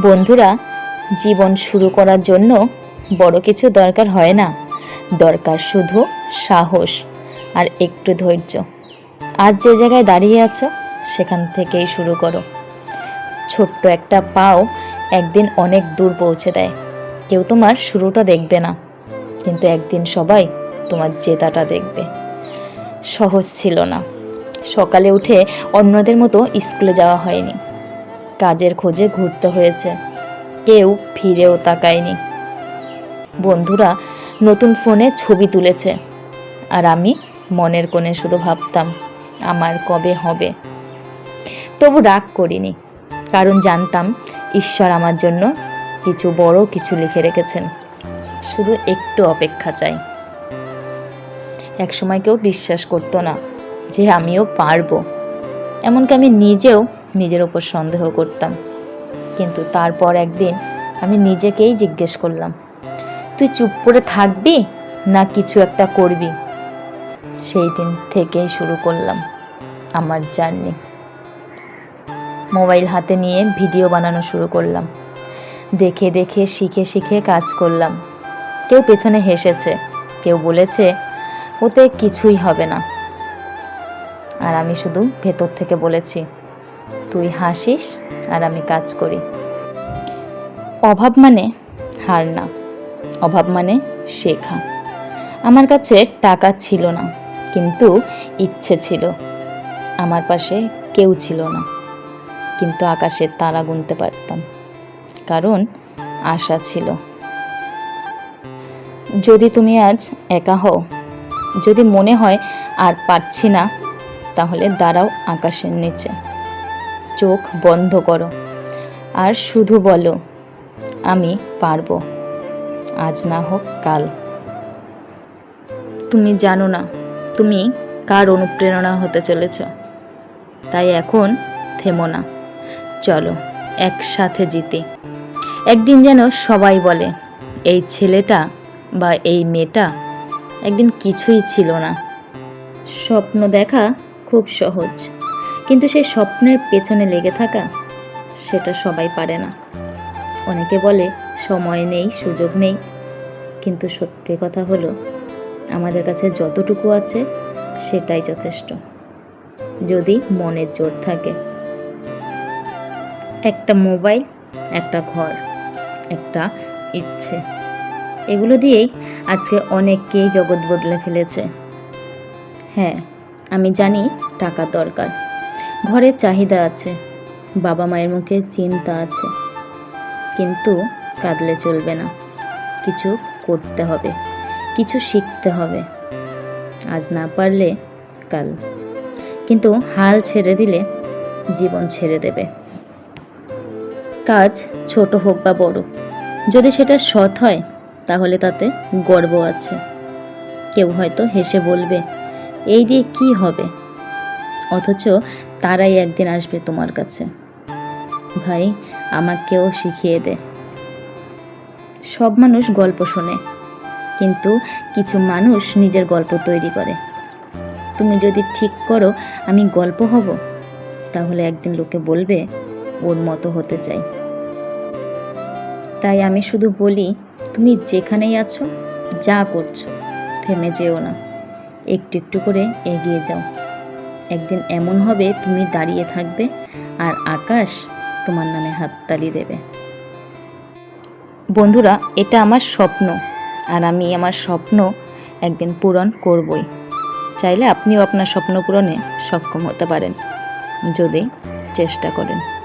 বন্ধুরা, জীবন শুরু করার জন্য বড় কিছু দরকার হয় না। দরকার শুধু সাহস আর একটু ধৈর্য। আজ যে জায়গায় দাঁড়িয়ে আছো, সেখান থেকেই শুরু করো। ছোট্ট একটা পাও একদিন অনেক দূর পৌঁছে দেয়। কেউ তোমার শুরুটা দেখবে না, কিন্তু একদিন সবাই তোমার জেতাটা দেখবে। সহজ ছিল না। সকালে উঠে অন্যদের মতো স্কুলে যাওয়া হয়নি। কাজের খোঁজে ঘুরতে হয়েছে। কেউ ফিরেও তাকায়নি। বন্ধুরা নতুন ফোনে ছবি তুলেছে। আর আমি মনের কোণে শুধু ভাবতাম, আমার কবে হবে? তবু রাগ করিনি, কারণ জানতাম ঈশ্বর আমার জন্য কিছু বড় কিছু লিখে রেখেছেন। শুধু একটু অপেক্ষা চাই। একসময় কেউ বিশ্বাস করতো না যে আমিও পারব। এমনকি আমি নিজেও নিজের ওপর সন্দেহ করতাম। কিন্তু তারপর একদিন আমি নিজেকেই জিজ্ঞেস করলাম, তুই চুপ করে থাকবি না কিছু একটা করবি? সেই দিন থেকেই শুরু করলাম আমার জার্নি। মোবাইল হাতে নিয়ে ভিডিও বানানো শুরু করলাম। দেখে দেখে শিখে শিখে কাজ করলাম। কেউ পেছনে হেসেছে, কেউ বলেছে, ওতে কিছুই হবে না। আর আমি শুধু ভেতর থেকে বলেছি তুই হাসিস আর আমি কাজ করি। অভাব মানে হার না, অভাব মানে শেখা। আমার কাছে টাকা ছিল না, কিন্তু ইচ্ছে ছিল। আমার পাশে কেউ ছিল না, কিন্তু আকাশের তারা গুনতে পারতাম, কারণ আশা ছিল। যদি তুমি আজ একা হও, যদি মনে হয় আর পারছি না, তাহলে দাঁড়াও আকাশের নিচে। চোখ বন্ধ করো। আর শুধু বলো, আমি পারব। আজ না হোক কাল। তুমি জানো না, তুমি কার অনুপ্রেরণা হতে চলেছ। তাই এখন থেমো না। চলো, একসাথে জিতে। একদিন যেন সবাই বলে, এই ছেলেটা বা এই মেয়েটা একদিন কিছুই ছিল না। স্বপ্ন দেখা খুব সহজ। কিন্তু সেই স্বপ্নের পেছনে লেগে থাকা, সেটা সবাই পারে না। অনেকে বলে, সময় নেই, সুযোগ নেই। কিন্তু সত্যি কথা হলো, আমাদের কাছে যতটুকু আছে, সেটাই যথেষ্ট। যদি মনের জোর থাকে। একটা মোবাইল, একটা ঘর, একটা ইচ্ছে। এগুলো দিয়েই আজকে অনেককেই জগৎ বদলে ফেলেছে। হ্যাঁ আমি জানি টাকা দরকার। ঘরের চাহিদা আছে, বাবা মায়ের মুখে চিন্তা আছে। কিন্তু কাঁদলে চলবে না। কিছু করতে হবে, কিছু শিখতে হবে। আজ না পারলে কাল। কিন্তু হাল ছেড়ে দিলে জীবন ছেড়ে দেবে। কাজ ছোট হোক বা বড়, যদি সেটা সৎ হয়, তাহলে তাতে গর্ব আছে। কেউ হয়তো হেসে বলবে, এই দিয়ে কি হবে? অথচ তারাই একদিন আসবে তোমার কাছে। ভাই, আমাকেও শিখিয়ে দে। সব মানুষ গল্প শোনে, কিন্তু কিছু মানুষ নিজের গল্প তৈরি করে। তুমি যদি ঠিক করো, আমি গল্প হব, তাহলে একদিন লোকে বলবে, ওর মতো হতে চাই। তাই আমি শুধু বলি, তুমি যেখানেই আছো, যা করছ, থেমে যেও না। একটু একটু করে এগিয়ে যাও। একদিন এমন হবে তুমি দাঁড়িয়ে থাকবে আর আকাশ তোমার নামে হাততালি দেবে। বন্ধুরা, এটা আমার স্বপ্ন আর আমি আমার স্বপ্ন একদিন পূরণ করবই। চাইলে আপনিও আপনার স্বপ্ন পূরণে সক্ষম হতে পারেন। যদি চেষ্টা করেন।